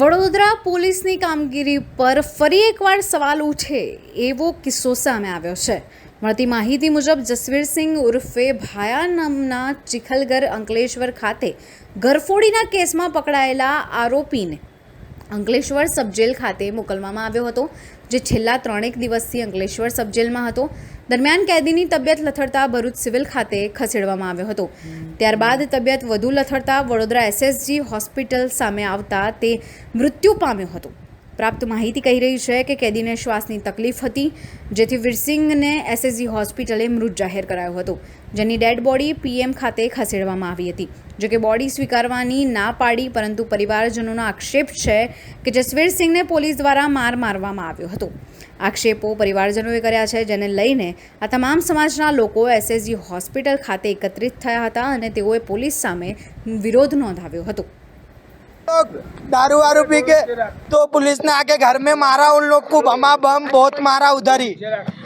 વડોદરા પોલીસની કામગીરી પર ફરી એકવાર સવાલ ઉઠે એવો કિસ્સો સામે આવ્યો છે. મળતી માહિતી મુજબ જસવીરસિંહ ઉર્ફે ભાયા નામના ચિખલગર અંકલેશ્વર ખાતે ઘરફોડીના કેસમાં પકડાયેલા આરોપીને અંકલેશ્વર સબજેલ ખાતે મોકલવામાં આવ્યો હતો, જે છેલ્લા ત્રણેક દિવસથી અંકલેશ્વર સબજેલમાં હતો. દરમિયાન કેદીની તબિયત લથડતા ભરૂચ સિવિલ ખાતે ખસેડવામાં આવ્યો હતો. ત્યારબાદ તબિયત વધુ લથડતા વડોદરા એસએસજી હોસ્પિટલ સામે આવતા તે મૃત્યુ પામ્યો હતો. પ્રાપ્ત માહિતી કહી રહી છે કે કેદીને શ્વાસની તકલીફ હતી, જેથી વીરસિંહને એસએસજી હોસ્પિટલે મૃત જાહેર કરાયો હતો, જેની ડેડ બોડી પીએમ ખાતે ખસેડવામાં આવી હતી. જો કે બોડી સ્વીકારવાની ના પાડી, પરંતુ પરિવારજનોનો આક્ષેપ છે કે જસવીરસિંહને પોલીસ દ્વારા માર મારવામાં આવ્યો હતો. આક્ષેપો પરિવારજનોએ કર્યા છે, જેને લઈને આ તમામ સમાજના લોકો એસએસજી હોસ્પિટલ ખાતે એકત્રિત થયા હતા અને તેઓએ પોલીસ સામે વિરોધ નોંધાવ્યો હતો. लोग दारू वारू पी के तो पुलिस ने आके घर में मारा उन लोग को बमा बम बहुत मारा उधर ही।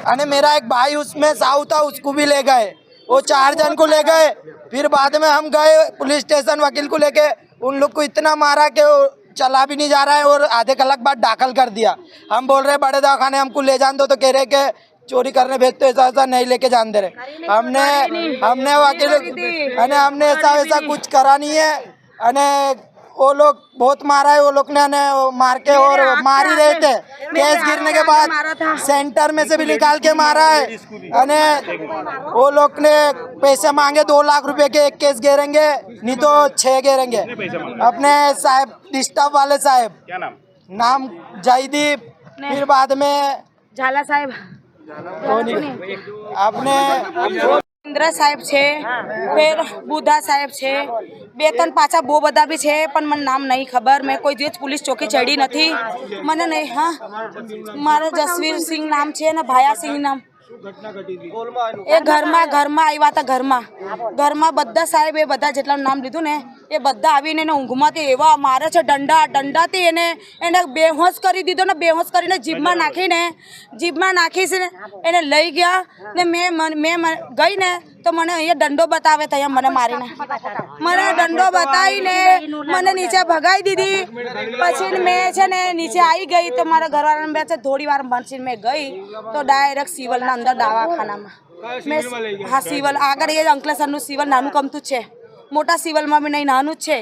अने मेरा एक भाई उसमें साहू था उसको भी ले गए। वो चार जन को ले गए। फिर बाद में हम गए पुलिस स्टेशन वकील को लेके। उन लोग को इतना मारा कि वो चला भी नहीं जा रहा है और आधे कलाक बाद दाखिल कर दिया। हम बोल रहे बड़े दवाखाने हमको ले जान दो। तो कह रहे कि चोरी करने भेजते ऐसा ऐसा नहीं लेके जान दे रहे। हमने हमने वकील अने हमने ऐसा वैसा कुछ करा नहीं है। अने वो लोग बहुत मारा है वो लोग ने मार के और मार ही रहे थे। केस गिरने के बाद सेंटर में से भी निकाल के मारा है। अने वो लोग ने पैसे मांगे दो लाख रुपए के एक केस घेरेंगे नहीं तो छह घेरेंगे। अपने साहब डिस्टर्ब वाले साहब। क्या नाम? नाम जयदीप। फिर बाद में झाला साहब। अपने ઇન્દ્ર સાહેબ છે, ફેર બુધા સાહેબ છે, બે ત્રણ પાછા બહુ બધા બી છે, પણ મને નામ નહીં ખબર. મેં કોઈ દિવસ પોલીસ ચોકી ચડી નથી. મને નહીં, હા. મારા જસવીર સિંહ નામ છે અને ભાયા સિંહ નામ. એ ઘરમાં ઘરમાં આવ્યા હતા ઘરમાં. ઘરમાં બધા સાહેબ એ બધા જેટલા નામ લીધું ને એ બધા આવીને એને ઊંઘમાંથી એવા મારે છે દંડા દંડાથી એને એને બેહોશ કરી દીધો ને બેહોશ કરીને જીભમાં નાખીને જીભમાં નાખીશ ને એને લઈ ગયા ને મેં મન- મેં મ- ગઈ ને તો મને અહીંયા દંડો બતાવે તો અહીંયા મને મારીને. મને દંડો બતાવીને મને નીચે ભગાવી દીધી. પછી મેં છે ને નીચે આવી ગઈ તો મારા ઘરવાળાને બે છે થોડી વાર ભણસીને મેં ગઈ તો ડાયરેક્ટ સિવલના અંદર દવાખાનામાં. મેં હા સિવલ. આગળ એ અંકલેશ્વરનું સિવલ નાનું કમતું છે. મોટા સિવિલમાં બી નહીં નાનું જ છે.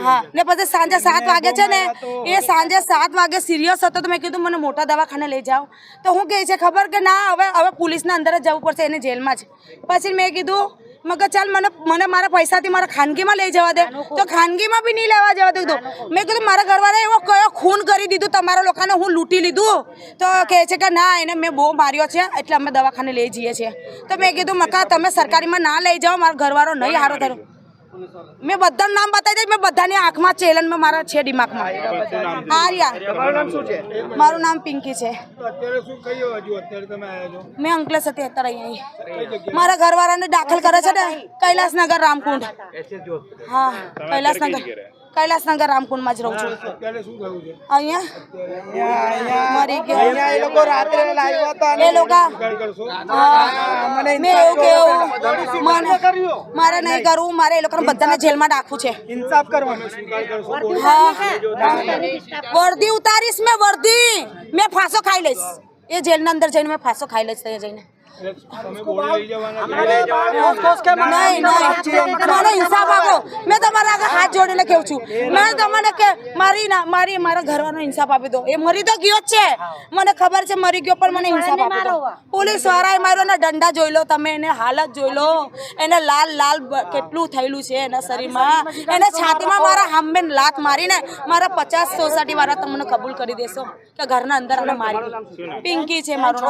હા. ને પછી સાંજે સાત વાગે છે ને એ સાંજે સાત વાગે સિરિયસ હતો તો મેં કીધું મને મોટા દવાખાને લઈ જાઓ. તો હું કહે છે ખબર કે ના હવે હવે પોલીસના અંદર જ જવું પડશે એને જેલમાં જ. પછી મેં કીધું મગર ચાલ મને મને મારા પૈસાથી મારા ખાનગીમાં લઈ જવા દે. તો ખાનગીમાં બી નહીં લેવા જવા દીધું. મેં કીધું મારા ઘરવાળા એવો કયો ખૂન કરી દીધું તમારા લોકોને હું લૂંટી લીધું. તો કહે છે કે ના એને મેં બહુ માર્યો છે એટલે અમે દવાખાને લઈ જઈએ છીએ. તો મેં કીધું મકા તમે સરકારીમાં ના લઈ જાઓ મારો ઘરવાળો નહીં હારો થયો મેં બધાનું નામ બતાવી દઈ મેં બધાની આંખમાં ચેલન મેં મારા છે દિમાગમાં. આર્યા. મારું નામ પિંકી છે. મેં અંકલેશ હતી અત્યારે અહીંયા મારા ઘરવાળાને દાખલ કરે છે ને કૈલાસનગર રામકુંડ. હા કૈલાસનગર. કૈલાસનગર રામકુંડમાં જ રહું છું. અહીંયા? મરી ગયો. એ લોકો રાત્રે લાવ્યા મેં એવું મારે નહીં કરવું મારે એ લોકોને બધાને જેલમાં નાખવું છે. ઇન્સાફ હા. વર્દી ઉતારીશ મેં વર્દી. મેં ફાંસો ખાઈ લઈશ. એ જેલના અંદર જઈને મેં ફાંસો ખાઈ લઈશ ત્યાં જઈને. નહીં નહીં મને ઇન્સાફ આપો. મેં તમારા આગળ હાથ જોડીને કેવું છું. મેં તમને કે મારી ના મારી મારા ઘરવાનો ઇન્સાફ આપી દો. એ મરી તો ગયો જ છે. મને ખબર છે મરી ગયો પણ મને ઇન્સાફ આપી દો. પોલીસ વાળાએ માર્યો ને દંડા જોઈ લો તમે એને હાલત જોઈ લો એને લાલ લાલ કેટલું થયેલું છે એના શરીરમાં. એને છાતીમાં મારા હામબેન લાત મારીને મારા પચાસ સોસાયટી વાળા તમને કબૂલ કરી દેશો કે ઘરના અંદર એને મારી પિંકી છે મારું